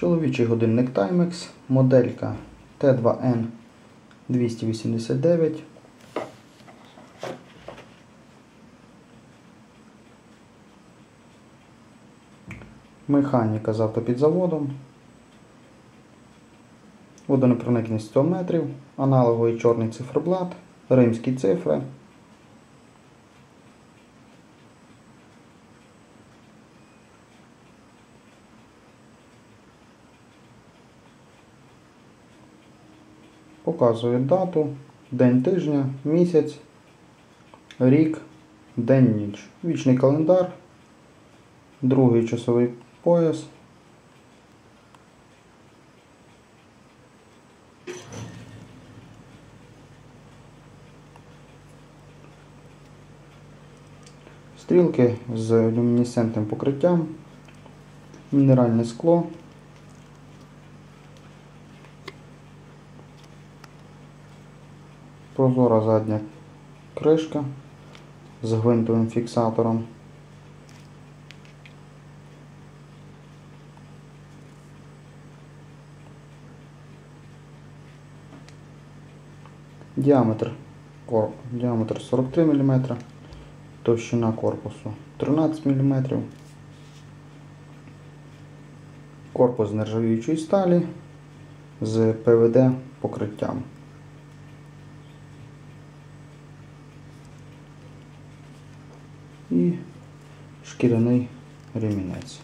Чоловічий годинник Timex, моделька T2N 289. Механіка з автопідзаводом. Водонепроникність 100 метрів, аналоговий чорний циферблат, римські цифри. Показує дату, день тижня, місяць, рік, день ніч. Вічний календар, другий часовий пояс. Стрілки з люмінесцентним покриттям, мінеральне скло. Прозора задня кришка з гвинтовим фіксатором. Діаметр, діаметр 43 мм, товщина корпусу 13 мм. Корпус нержавіючої сталі з ПВД покриттям. І шкіряний ремінець.